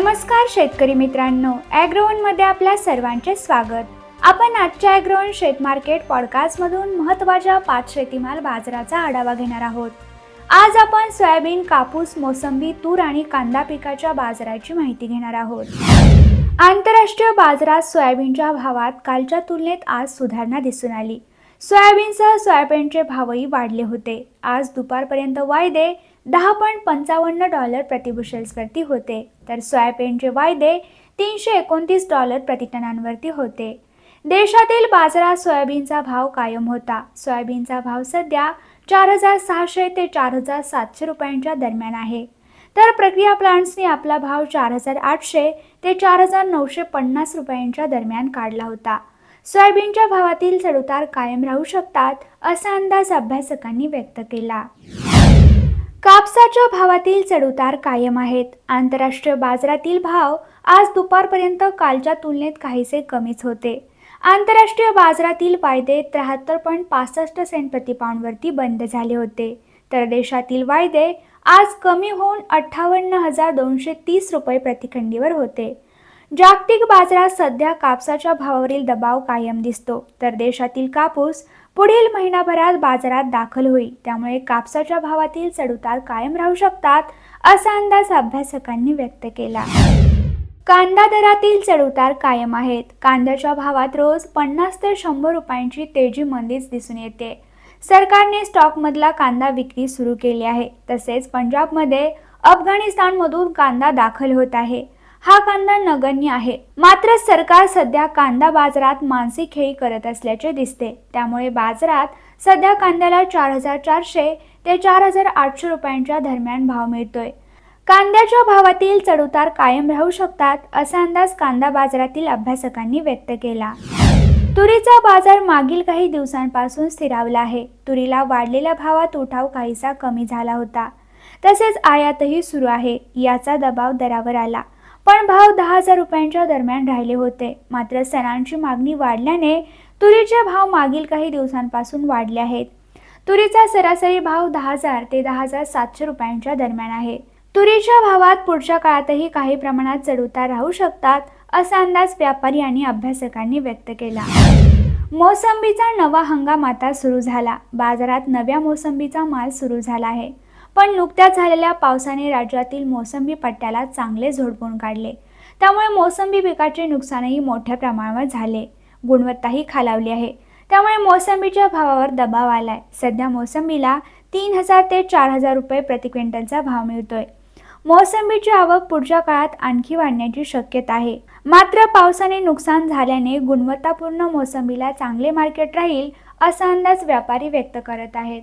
नमस्कार शेतकरी मित्रांनो ॲग्रोवनमध्ये आपल्या सर्वांचे स्वागत. आपण आजच्या ॲग्रोवन शेत मार्केट पॉडकास्टमधून महत्त्वाच्या पाच शेतीमाल बाजाराचा आढावा घेणार आहोत. आज आपण सोयाबीन कापूस मोसंबी तूर आणि कांदा पिकाच्या बाजाराची माहिती घेणार आहोत. आंतरराष्ट्रीय बाजारात सोयाबीनच्या भावात कालच्या तुलनेत आज सुधारणा दिसून आली. सोयाबीनसह सोयाबीनचे भावही वाढले होते. आज दुपारपर्यंत वायदे दहा पॉईंट पंचावन्न डॉलर प्रतिबुशेल्सवरती होते. तर सोयाबीनचे वायदे तीनशे एकोणतीस डॉलर प्रतिटनांवरती होते. देशातील बाजारात सोयाबीनचा भाव कायम होता. सोयाबीनचा भाव सध्या चार हजार सहाशे ते चार हजार सातशे रुपयांच्या दरम्यान आहे. तर प्रक्रिया प्लांट्सने आपला भाव चार हजार आठशे ते चार हजार नऊशे पन्नास रुपयांच्या दरम्यान काढला होता. सोयाबीनच्या भावातील चढउतार कायम राहू शकतात असा अंदाज अभ्यासकांनी व्यक्त केला. कापसाच्या भावातील चढउतार कायम आहेत. आंतरराष्ट्रीय बाजारातील भाव आज दुपारपर्यंत कालच्या तुलनेत काहीसे कमीच होते. आंतरराष्ट्रीय बाजारातील वायदे त्र्याहत्तर पॉईंट पासष्ट सेंट प्रतिपाऊंडवरती बंद झाले होते. तर देशातील वायदे आज कमी होऊन अठ्ठावन्न हजार दोनशे तीस रुपये प्रतिखंडीवर होते. जागतिक बाजारात सध्या कापसाच्या भावावरील दबाव कायम दिसतो. तर देशातील कापूस पुढील महिनाभरात बाजारात दाखल होईल. त्यामुळे कापसाच्या भावातील चढउतार कायम राहू शकतात असा अंदाज अभ्यासकांनी व्यक्त केला. कांदा दरातील चढउतार कायम आहेत. कांद्याच्या भावात रोज पन्नास ते शंभर रुपयांची तेजी मंदीच दिसून येते. सरकारने स्टॉकमधला कांदा विक्री सुरू केली आहे. तसेच पंजाबमध्ये अफगाणिस्तानमधून कांदा दाखल होत आहे. हा कांदा नगण्य आहे. मात्र सरकार सध्या कांदा बाजारात मानसिक खेळी करत असल्याचे दिसते. त्यामुळे बाजारात सध्या कांद्याला चार हजार चारशे ते चार हजार आठशे रुपयांच्या दरम्यान भाव मिळतोय. कांद्याच्या भावातील चढउतार कायम राहू शकतात असा अंदाज कांदा बाजारातील अभ्यासकांनी व्यक्त केला. तुरीचा बाजार मागील काही दिवसांपासून स्थिरावला आहे. तुरीला वाढलेल्या भावात उठाव काहीसा कमी झाला होता. तसेच आयातही सुरू आहे. याचा दबाव दरावर आला. पण भाव दहा हजार रुपयांच्या दरम्यान राहिले होते. मात्र सणांची मागणी वाढल्याने तुरीचे भाव मागील काही दिवसांपासून वाढले आहेत. तुरीचा सरासरी भाव दहा हजार ते दहा हजार सातशे रुपयांच्या दरम्यान आहे. तुरीच्या भावात पुढच्या काळातही काही प्रमाणात चढउतार राहू शकतात असा अंदाज व्यापारी आणि अभ्यासकांनी व्यक्त केला. मोसंबीचा नवा हंगाम आता सुरू झाला. बाजारात नव्या मोसंबीचा माल सुरू झाला आहे. पण नुकत्याच झालेल्या पावसाने राज्यातील मोसंबी पट्ट्याला चांगले झोडपून काढले. त्यामुळे मोसंबी पिकाचे नुकसानही मोठ्या प्रमाणावर झाले. गुणवत्ताही खालावली आहे. त्यामुळे मोसंबीच्या भावावर दबाव आलाय. सध्या मोसंबीला तीन हजार ते चार हजार रुपये प्रति क्विंटलचा भाव मिळतोय. मोसंबीची आवक पुढच्या काळात आणखी वाढण्याची शक्यता आहे. मात्र पावसाने नुकसान झाल्याने गुणवत्तापूर्ण मोसंबीला चांगले मार्केट राहील असा अंदाज व्यापारी व्यक्त करत आहेत.